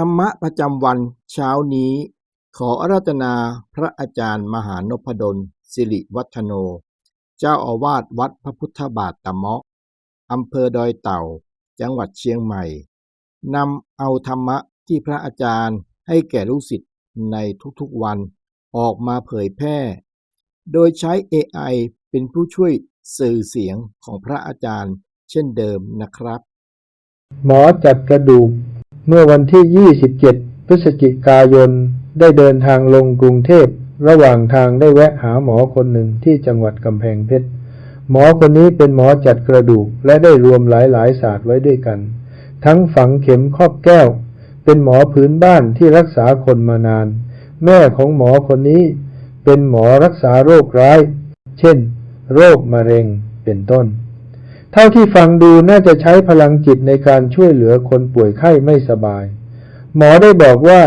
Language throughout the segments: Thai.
ธรรมะประจำวันเช้านี้ ขออาราธนาพระอาจารย์มหานพดล สิริวัฒโน เจ้าอาวาสวัดพระพุทธบาทตะเมาะอำเภอดอยเต่า จังหวัดเชียงใหม่นำเอาธรรมะที่พระอาจารย์ให้แก่ลูกศิษย์ในทุกๆวันออกมาเผยแพร่ โดยใช้ AI เป็นผู้ช่วยสื่อเสียงของพระอาจารย์เช่นเดิมนะครับ หมอจัดกระดูก เมื่อวันที่ 27 พฤศจิกายน ได้เดินทางลงกรุงเทพ ระหว่างทางได้แวะหาหมอคนหนึ่งที่จังหวัดกำแพงเพชร หมอคนนี้เป็นหมอจัดกระดูกและได้รวมหลายๆศาสตร์ไว้ด้วยกัน ทั้งฝังเข็มครอบแก้ว เป็นหมอพื้นบ้านที่รักษาคนมานาน แม่ของหมอคนนี้ เป็นหมอรักษาโรคร้าย เช่น โรคมะเร็ง เป็นต้น เท่าที่ฟังดูน่าจะใช้พลังจิตในการช่วยเหลือคนป่วยไข้ไม่สบาย หมอได้บอกว่า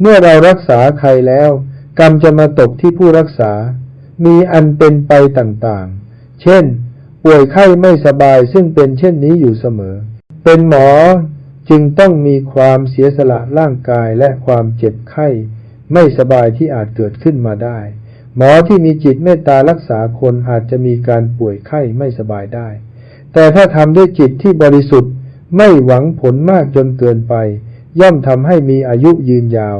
เมื่อเรารักษาใครแล้ว กรรมจะมาตกที่ผู้รักษา มีอันเป็นไปต่างๆ เช่น ป่วยไข้ไม่สบายซึ่งเป็นเช่นนี้อยู่เสมอ เป็นหมอจึงต้องมีความเสียสละร่างกายและความเจ็บไข้ ไม่สบายที่อาจเกิดขึ้นมาได้ หมอที่มีจิตเมตตารักษาคนอาจจะมีการป่วยไข้ไม่สบายได้ แต่ถ้าทำด้วยจิตที่บริสุทธิ์ไม่หวังผลมากจนเกินไป ย่อมทำให้มีอายุยืนยาว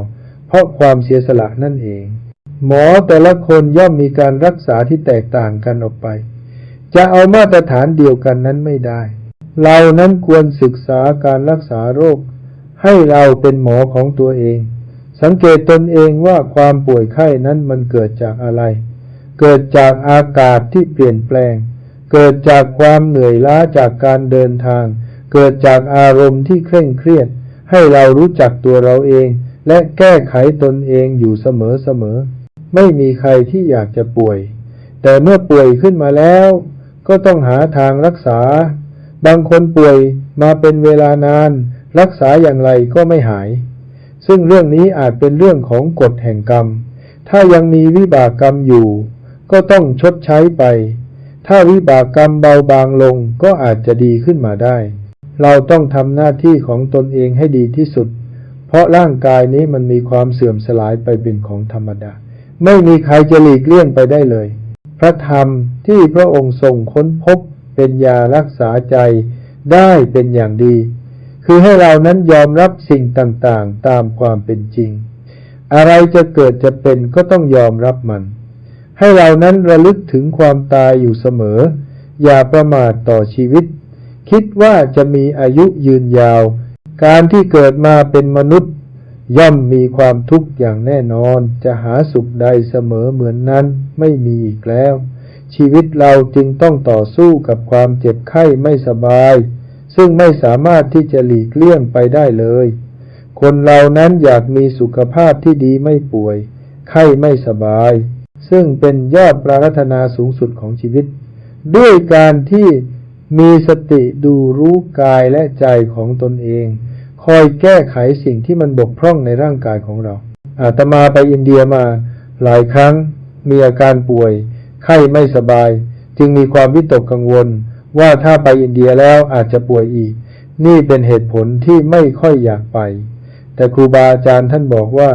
เพราะความเสียสละนั่นเอง หมอแต่ละคนย่อมมีการรักษาที่แตกต่างกันออกไป จะเอามาตรฐานเดียวกันนั้นไม่ได้ เรานั้นควรศึกษาการรักษาโรค ให้เราเป็นหมอของตัวเอง สังเกตตนเองว่าความป่วยไข้นั้นมันเกิดจากอะไร เกิดจากอากาศที่เปลี่ยนแปลง เกิดจากความเหนื่อยล้าจากการเดินทาง เกิดจากอารมณ์ที่เคร่งเครียด ให้เรารู้จักตัวเราเอง และแก้ไขตนเองอยู่เสมอๆไม่มีใครที่อยากจะป่วย แต่เมื่อป่วยขึ้นมาแล้ว ก็ต้องหาทางรักษา บางคนป่วยมาเป็นเวลานาน รักษาอย่างไรก็ไม่หาย ซึ่งเรื่องนี้อาจเป็นเรื่องของกฎแห่งกรรม ถ้ายังมีวิบากกรรมอยู่ ก็ต้องชดใช้ไป ถ้าวิบากกรรมเบาบางลงก็อาจจะดีขึ้นมาได้ เราต้องทำหน้าที่ของตนเองให้ดีที่สุด เพราะร่างกายนี้มันมีความเสื่อมสลายไปเป็นของธรรมดา ไม่มีใครจะหลีกเลี่ยงไปได้เลย พระธรรมที่พระองค์ทรงค้นพบเป็นยารักษาใจได้เป็นอย่างดี คือให้เรานั้นยอมรับสิ่งต่างๆ ตามความเป็นจริง อะไรจะเกิดจะเป็นก็ต้องยอมรับมัน ให้เรานั้นระลึกถึงความตายอยู่เสมอ อย่าประมาทต่อชีวิต คิดว่าจะมีอายุยืนยาว การที่เกิดมาเป็นมนุษย์ ย่อมมีความทุกข์อย่างแน่นอน จะหาสุขใดเสมอเหมือนนั้นไม่มีอีกแล้ว ชีวิตเราจึงต้องต่อสู้กับความเจ็บไข้ไม่สบาย ซึ่งไม่สามารถที่จะหลีกเลี่ยงไปได้เลย คนเรานั้นอยากมีสุขภาพที่ดีไม่ป่วย ไข้ไม่สบาย ซึ่งเป็นยอดปรารถนาสูงสุดของชีวิต ด้วยการที่มีสติดูรู้กายและใจของตนเอง คอยแก้ไขสิ่งที่มันบกพร่องในร่างกายของเรา อาตมาไปอินเดียมาหลายครั้งมีอาการป่วย ไข้ไม่สบาย จึงมีความวิตกกังวล ว่าถ้าไปอินเดียแล้วอาจจะป่วยอีก นี่เป็นเหตุผลที่ไม่ค่อยอยากไป แต่ครูบาอาจารย์ท่านบอกว่า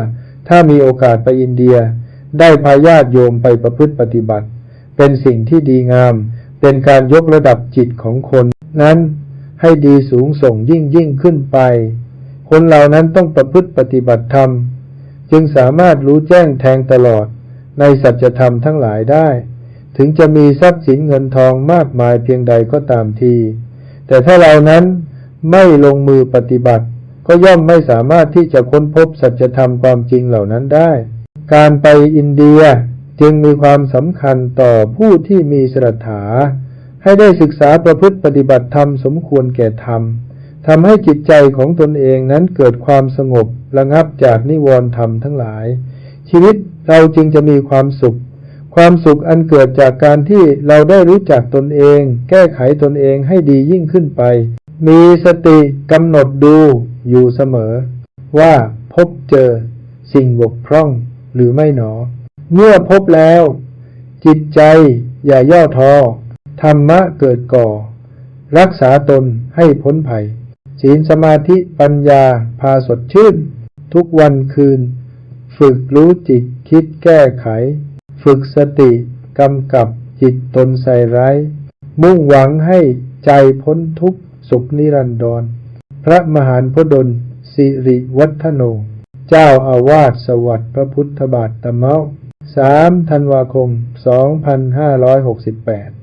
ถ้ามีโอกาสไปอินเดีย ได้พาญาติโยมไปประพฤติปฏิบัติ เป็นสิ่งที่ดีงาม เป็นการยกระดับจิตของคนนั้นให้ดีสูงส่งยิ่งยิ่งขึ้นไป คนเหล่านั้นต้องประพฤติปฏิบัติธรรม จึงสามารถรู้แจ้งแทงตลอดในสัจธรรมทั้งหลายได้ ถึงจะมีทรัพย์สินเงินทองมากมายเพียงใดก็ตามที แต่ถ้าเรานั้นไม่ลงมือปฏิบัติ ก็ย่อมไม่สามารถที่จะค้นพบสัจธรรมความจริงเหล่านั้นได้ การไปอินเดียจึงมีความสำคัญต่อผู้ที่มีศรัทธาให้ได้ศึกษาประพฤติปฏิบัติธรรมสมควรแก่ธรรมทำให้จิตใจของตนเองนั้นเกิดความสงบระงับจากนิวรณ์ธรรมทั้งหลาย ชีวิตเราจึงจะมีความสุข ความสุขอันเกิดจากการที่เราได้รู้จักตนเอง แก้ไขตนเองให้ดียิ่งขึ้นไป มีสติกำหนดดูอยู่เสมอ ว่าพบเจอสิ่งบกพร่อง หรือไม่หนอ เมื่อพบแล้ว จิตใจอย่าย่อท้อธรรมะเกิดก่อ รักษาตนให้พ้นภัยศีลสมาธิปัญญาพาสดชื่น ทุกวันคืน ฝึกรู้จิตคิดแก้ไข ฝึกสติกำกับจิตตนใส่ร้าย มุ่งหวังให้ใจพ้นทุกข์สุขนิรันดร พระมหานพดลสิริวัฒโน เจ้าอาวาสสวัสดิ์พระพุทธบาทตะเมาสามธันวาคม 2568